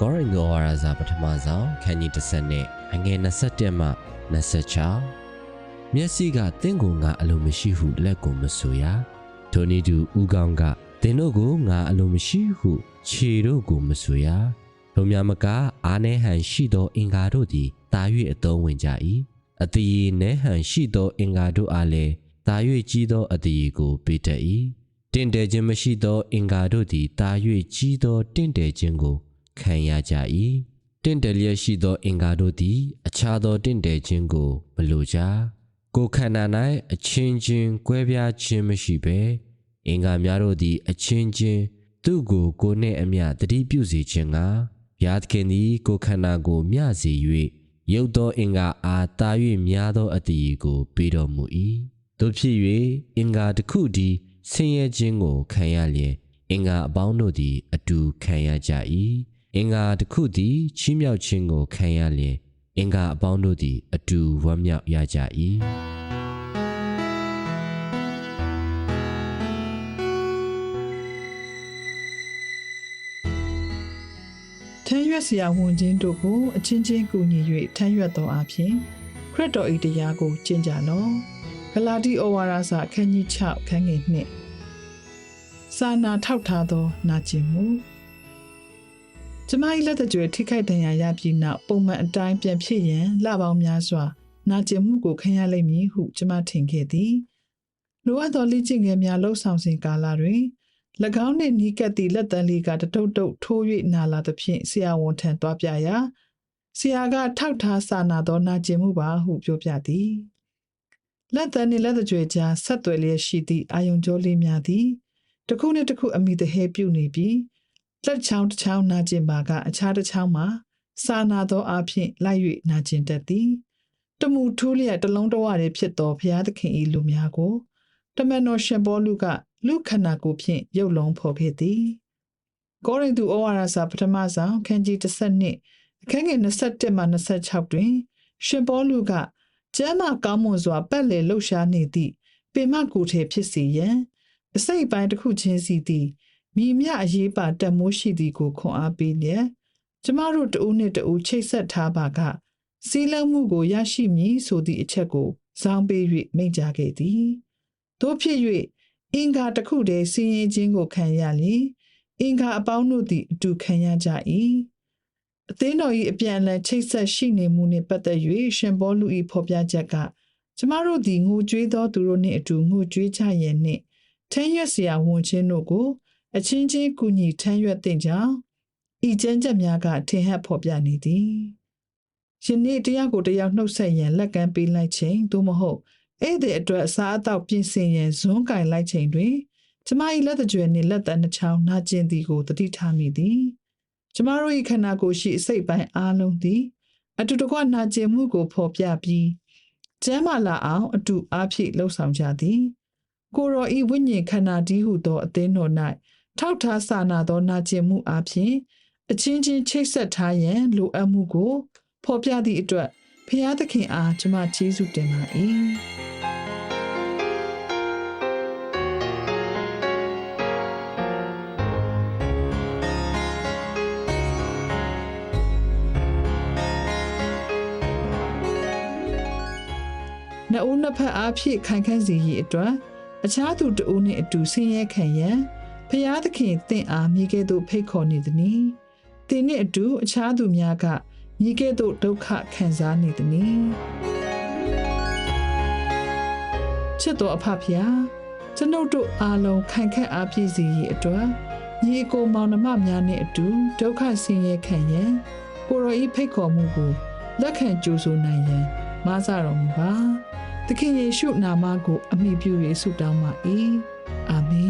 ဂေါရင်ဂောဝါရာဇာပထမဆုံးခန်းကြီး30နဲ့အငယ်27မှ26မျက်စိကတင့်ကိုငါအလိုမရှိဟုလက်ကိုမဆိုရထိုနည်းတူဥကောင်းကတင်တို့ကိုငါအလိုမရှိဟုခြေတို့ကိုမဆိုရတို့များမကအာနေဟန်ရှိသောအင်္ဂါတို့သည်တာ၍အသုံးဝင်ကြ၏အတည်နဲဟန်ရှိသောအင်္ဂါတို့အားလည်းတာ၍ကြီးသောအတည်ကိုပေးတတ်၏တင့်တယ်ခြင်းမရှိသောအင်္ဂါတို့သည်တာ၍ကြီးသောတင့်တယ်ခြင်းကို ခံရကြ၏တင့်တယ်လျက်ရှိသော အင်္ဂါတို့သည် အခြားသောတင့်တယ်ခြင်းကိုမလိုကြကိုယ်ခန္ဓာ၌အချင်းချင်းကွဲပြားခြင်းမရှိဘဲအင်္ဂါများတို့သည် အချင်းချင်းသူ့ကိုကိုယ်နှင့်အမျှတတိပြုစေခြင်းကဘုရားသခင်သည် ကိုယ်ခန္ဓာကိုမျှစေ၍ရုပ်သောအင်္ဂါအားတာ၍များသောအတည်ကိုပေးတော်မူ၏တို့ဖြစ်၍အင်္ဂါတစ်ခုသည်ဆင်းရဲခြင်းကိုခံရလျင်အင်္ဂါအပေါင်းတို့သည် အတူခံရကြ၏ အင်္ဂါတစ်ခုသည်ချီးမြှောက်ခြင်းကိုခံရလျင်အင်္ဂါအပေါင်းတို့သည် အတူဝမ်းမြောက်ရကြ၏။ထမ်းရွက်စရာဝန်ချင်းတို့ကိုအချင်းချင်းကူညီ၍ထမ်းရွက်သောအဖြစ်ခရစ်တော်၏တရားကိုကျင့်ကြလော့ဂလာတိဩဝါဒစာအခန်းကြီး6ခန်းငယ်2စာနာထောက်ထားသောနာကျင်မှု ကျမ၏လက်တကြွယ်ထိခိုက်ဒဏ်ရာရပြီးနောက်ပုံမှန်အတိုင်းပြန်ဖြစ်ရန်လပေါင်းများစွာနာကျင်မှုကိုခံရလိမ့်မည်ဟုကျမထင်ခဲ့သည်လိုအပ်သောလေ့ကျင့်ငယ်များလှုပ်ဆောင်စဉ်ကာလတွင်၎င်းနှင့်နီးကပ်သည့်လက်တံလေးကတတုတ်တုတ်ထိုး၍နာလာသဖြင့်ဆရာဝန်ထံသွားပြရာဆရာကထောက်ထားစာနာသောနာကျင်မှုပါဟုပြောပြသည်လက်တံနှင့်လက်တကြွယ်ကြားဆက်သွယ်လျက်ရှိသည့်အာယုံကြောလေးများသည်တစ်ခုနှင့်တစ်ခုအမိတဟဲပြုတ်နေပြီး လက်ချောင်းတစ်ချောင်းနာကျင်ပါက အခြားတစ်ချောင်းမှာစာနာသောအဖြစ်လိုက်၍နာကျင်တတ်သည်တမှုထူးလျက်တလုံးတဝရဖြစ်သောဘုရားသခင်၏လူများကိုတမန်တော်ရှင်ဘောလူက လူခန္ဓာကိုယ်ဖြင့်ရုပ်လုံးဖော်ခဲ့သည်ကောရိန္သုဩဝါဒစာပထမဆောင်ခန်းကြီး32အခန်းငယ်27မှ26တွင် ရှင်ဘောလူကကျမ်းမာကောင်းမွန်စွာပတ်လည်လှုပ်ရှားနေသည့်ပင်မကိုယ်ထဲဖြစ်စေရန်အစိတ်ပိုင်းတစ်ခုချင်းစီသည် မိမြအရေးပါတက်မိုးရှိသည်ကိုခွန်အားပေးလျက်ကျမတို့တဦးနဲ့တဦးချိတ်ဆက်ထားပါကစည်းလုံးမှုကိုရရှိမည်ဆိုသည့်အချက်ကိုဇောင်းပေး၍မိန့်ကြားခဲ့သည်။သို့ဖြစ်၍အင်္ဂါတစ်ခုတည်းစည်ရင်ချင်းကိုခံရလျင်အင်္ဂါအပေါင်းတို့သည်အတူခံရကြ၏။အသင်းတော်၏အပြန်အလှန်ချိတ်ဆက်ရှိနေမှုနှင့်ပတ်သက်၍ရှင်ဘောလူ၏ဖော်ပြချက်ကကျမတို့သည်ငိုကြွေးသောသူတို့နှင့်အတူငိုကြွေးကြရန်နှင့်ထမ်းရွက်စရာဝန်ချင်းတို့ကို အချင်းချင်းကူညီထမ်းရွက်သင့်ကြောင်းဤကျမ်းချက်များကထင်ဟပ်ဖော်ပြနေသည်ယနေ့တရားကိုတရားနှုတ်ဆက်ရန်လက်ကမ်းပေးလိုက်ခြင်းသို့မဟုတ်ဧည့်သည်အတွက်အစားအသောက်ပြင်ဆင်ရန်ဇွန်းကင်လိုက်ချိန်တွင်ကျမ၏လက်တကြွယ်နှင့်လက်တနှချောင်းနာကျင်သည်ကိုတတိထားမိသည်ကျမတို့၏ခန္ဓာကိုယ်ရှိအစိတ်ပိုင်းအားလုံးသည် အတူတကွနာကျင်မှုကိုဖော်ပြပြီးကျမ်းမာလာအောင်အတူအားဖြင့်လှုပ်ဆောင်ကြသည် ကိုရောဤဝိညာဉ်ခန္ဓာတည်းဟုသောအသင်းတော်၌ ထောက်ထားစာနာသောနာကျင်မှုအပြင်အချင်းချင်းချိတ်ဆက်ထားရန်လိုအပ်မှုကိုဖော်ပြသည့်အတွက်ဖျားသခင်အားကျွန်မကျေးဇူးတင်ပါ၏နှစ်ဦးနှစ်ဖက်အားဖြင့်ခိုင်ခန့်စီရေးအတွက်အခြားသူတဦးနှင့်အတူဆင်းရဲခံရန် ဖျားသခင်တင့်အားမိခဲ့သို့ဖိတ်ခေါ်နေသည်။တင်နှင့်အတူအခြားသူများကမိခဲ့သို့ဒုက္ခခံစားနေသည်။ချစ်တော်အဖဖျားကျွန်ုပ်တို့အားလုံးခိုင်ခန့်အားပြည့်စေရေးအတွက်ညီအကိုမောင်နှမများနှင့်အတူဒုက္ခဆင်းရဲခံရန်ကိုရောဤဖိတ်ခေါ်မှုကိုလက်ခံကြိုးဆိုနိုင်ရန်မဆတော်မူပါ။သခင်ယေရှုနာမကို အမိပြု၍ဆုတောင်းပါ၏အာမင်